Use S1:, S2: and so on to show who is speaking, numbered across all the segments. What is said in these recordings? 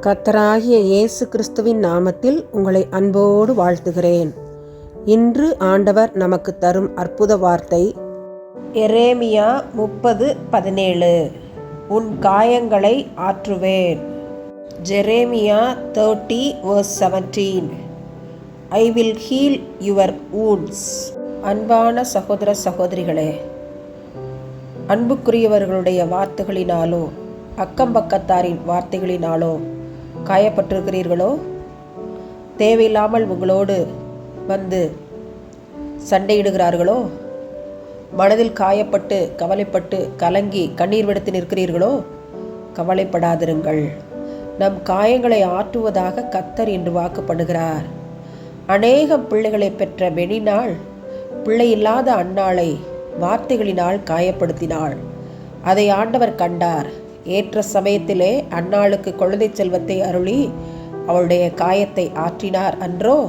S1: கத்தராகிய இயேசு கிறிஸ்துவின் நாமத்தில் உங்களை அன்போடு வாழ்த்துகிறேன். இன்று ஆண்டவர் நமக்கு தரும் அற்புத வார்த்தை எரேமியா முப்பது பதினேழு உன் காயங்களை ஆற்றுவேன். Jeremiah thirty verse seventeen I will heal your wounds அன்பான சகோதர சகோதரிகளே அன்புக்குரியவர்களுடைய வார்த்தைகளினாலோ அக்கம் பக்கத்தாரின் வார்த்தைகளினாலோ காயப்பட்டிருக்கிறீர்களோ? தேவையில்லாமல் உங்களோடு வந்து சண்டையிடுகிறார்களோ? மனதில் காயப்பட்டு கவலைப்பட்டு கலங்கி கண்ணீர் விடுத்து நிற்கிறீர்களோ? கவலைப்படாதிருங்கள். நம் காயங்களை ஆற்றுவதாக கத்தர் என்று வாக்குப்படுகிறார். அநேகம் பிள்ளைகளை பெற்ற மெனினாள் பிள்ளை இல்லாத அன்னாளை வார்த்தைகளினால் காயப்படுத்தினாள். அதை ஆண்டவர் கண்டார். ஏற்ற சமயத்திலே அன்னாளுக்கு குழந்தை செல்வத்தை அருளி அவளுடைய காயத்தை ஆற்றினார் அன்றோ?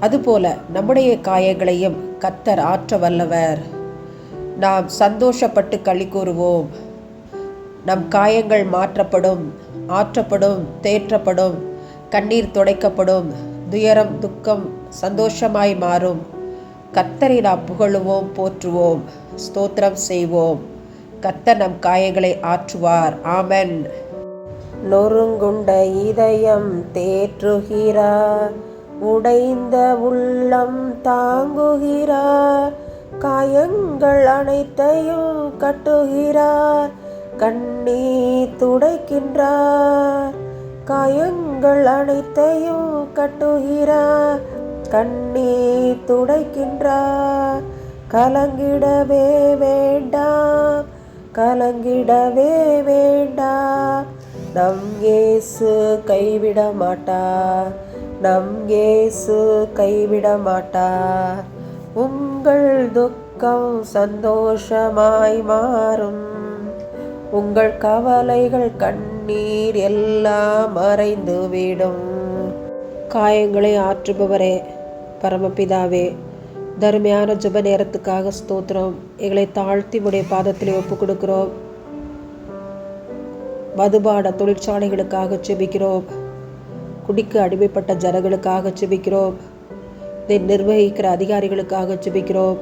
S1: அதுபோல நம்முடைய காயங்களையும் கத்தர் ஆற்ற வல்லவர். நாம் சந்தோஷப்பட்டு களி கூறுவோம். நம் காயங்கள் மாற்றப்படும் ஆற்றப்படும் தேற்றப்படும் கண்ணீர் துடைக்கப்படும் துயரம் துக்கம் சந்தோஷமாய் மாறும். கத்தரை நாம் புகழுவோம் போற்றுவோம் ஸ்தோத்திரம் செய்வோம். கத்த நம் காயங்களை ஆற்றுவார். ஆமன். நொறுங்குண்ட இதயம் தேற்றுகிறார் உடைந்த உள்ளம் தாங்குகிறார் காயங்கள் அனைத்தையும் கட்டுகிறார் கண்ணீர் துடைக்கின்றார் காயங்கள் அனைத்தையும் கட்டுகிறார் கண்ணீர் துடைக்கின்றார் கலங்கிடவே வேண்டாம். கலங்கிடவே வேண்டா. நம் ஏசு கைவிட மாட்டார் நம் ஏசு கைவிட மாட்டார் உங்கள் துக்கம் சந்தோஷமாய் மாறும். உங்கள் கவலைகள் கண்ணீர் எல்லாம் மறைந்துவிடும். காயங்களை ஆற்றுபவரே பரமபிதாவே தருமையான ஜப நேரத்துக்காக ஸ்தோத்திரம். எங்களை தாழ்த்தி உடைய பாதத்தில் ஒப்பு கொடுக்கிறோம் மதுபான தொழிற்சாலைகளுக்காக செபிக்கிறோம் குடிக்க அடிமைப்பட்ட ஜனங்களுக்காக செபிக்கிறோம் இதை நிர்வகிக்கிற அதிகாரிகளுக்காக செபிக்கிறோம்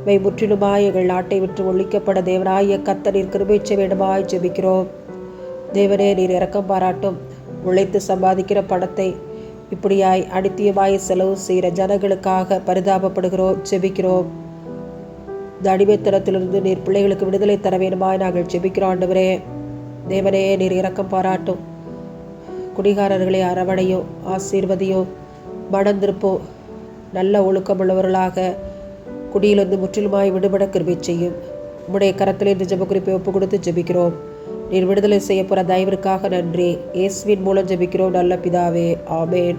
S1: இவை முற்றிலுமாய் எங்கள் நாட்டை விட்டு ஒழிக்கப்பட தேவனாய கத்தனின் கிருபைச்ச வேண்டுமாய் ஜெபிக்கிறோம். தேவனே நீர் இறக்கம் பாராட்டும். உழைத்து சம்பாதிக்கிற பணத்தை இப்படியாய் அடித்தியமாய் செலவு செய்கிற ஜனங்களுக்காக பரிதாபப்படுகிறோம் செபிக்கிறோம் இந்த அடிமைத்தனத்திலிருந்து நீர் பிள்ளைகளுக்கு விடுதலை தர வேண்டுமாய் நாங்கள் செபிக்கிறோம் ஆண்டவரே. தேவனே நீர் இரக்கம் பாராட்டும். குடிகாரர்களை அரவணையோ ஆசீர்வதியோ மணந்திருப்போ நல்ல ஒழுக்கமுள்ளவர்களாக குடியிலிருந்து முற்றிலுமாய் விடுபட கிருபை செய்யும். உடைய கரத்திலே இந்த ஜெப குறிப்பை ஒப்பு கொடுத்து ஜெபிக்கிறோம். நீர் விடுதலை செய்ய போகிற தயவிற்காக நன்றி. இயேசுவின் மூலம் ஜெபிக்கிறோம் நல்ல பிதாவே. ஆமேன்.